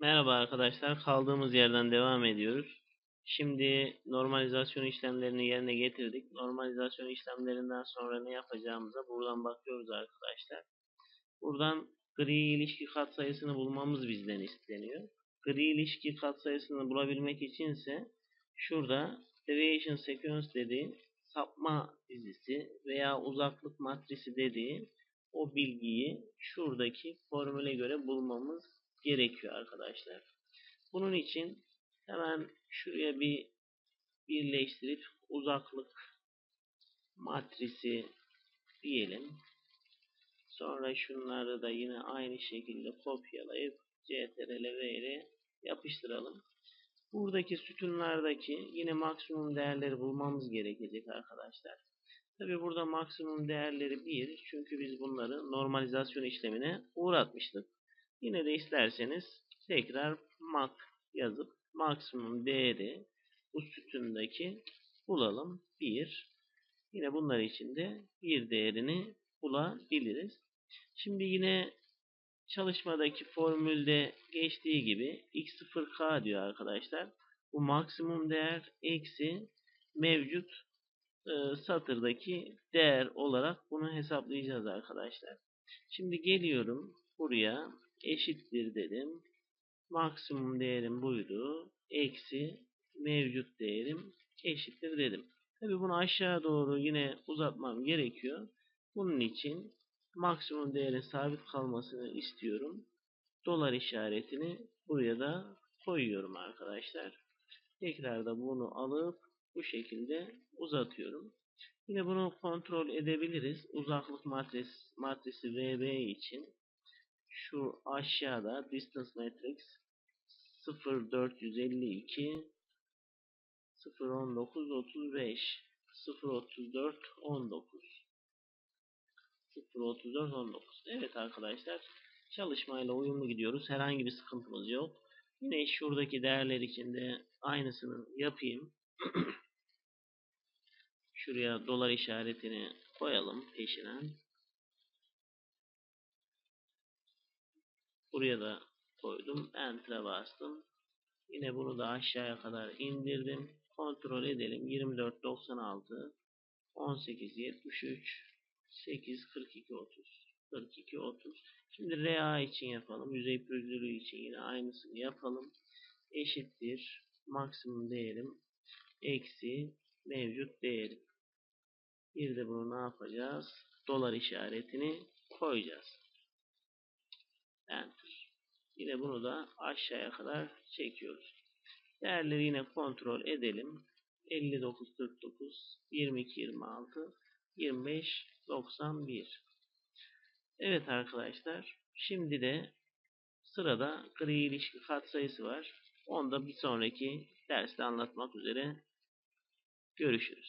Merhaba arkadaşlar. Kaldığımız yerden devam ediyoruz. Şimdi normalizasyon işlemlerini yerine getirdik. Normalizasyon işlemlerinden sonra ne yapacağımıza buradan bakıyoruz arkadaşlar. Buradan gri ilişki katsayısını bulmamız bizden isteniyor. Gri ilişki katsayısını bulabilmek içinse şurada deviation sequence dediği sapma dizisi veya uzaklık matrisi dediği o bilgiyi şuradaki formüle göre bulmamız gerekiyor arkadaşlar. Bunun için hemen şuraya bir birleştirip uzaklık matrisi diyelim. Sonra şunları da yine aynı şekilde kopyalayıp CTRL V ile yapıştıralım. Buradaki sütunlardaki yine maksimum değerleri bulmamız gerekecek arkadaşlar. Tabi burada maksimum değerleri 1 çünkü biz bunları normalizasyon işlemine uğratmıştık. Yine de isterseniz tekrar mak yazıp maksimum değeri bu sütundaki bulalım. 1. Yine bunlar için de 1 değerini bulabiliriz. Şimdi yine çalışmadaki formülde geçtiği gibi x0k diyor arkadaşlar. Bu maksimum değer eksi mevcut e, satırdaki değer olarak bunu hesaplayacağız arkadaşlar. Şimdi geliyorum buraya eşittir dedim. Maksimum değerim buydu. Eksi mevcut değerim eşittir dedim. Tabi bunu aşağı doğru yine uzatmam gerekiyor. Bunun için maksimum değerin sabit kalmasını istiyorum. Dolar işaretini buraya da koyuyorum arkadaşlar. Tekrar da bunu alıp bu şekilde uzatıyorum. Yine bunu kontrol edebiliriz. Uzaklık matris, matrisi VB için şu aşağıda distance matrix 0452 019 35 034 19 034 19 Evet arkadaşlar çalışmayla uyumlu gidiyoruz. Herhangi bir sıkıntımız yok. Yine şuradaki değerler için de aynısını yapayım. Şuraya dolar işaretini koyalım peşinen. Buraya da koydum. Enter'a bastım. Yine bunu da aşağıya kadar indirdim. Kontrol edelim. 24.96 18.73 8 42 30 42 30 Şimdi RA için yapalım. Yüzey pürüzlülüğü için yine aynısını yapalım. Eşittir. Maksimum değerim eksi mevcut değerim. Bir de bunu ne yapacağız? Dolar işaretini koyacağız. Enter. Yine bunu da aşağıya kadar çekiyoruz. Değerleri yine kontrol edelim. 59 49 22 26 25 91 Evet arkadaşlar. Şimdi de sırada gri ilişki katsayısı var. Onu da bir sonraki derste anlatmak üzere görüşürüz.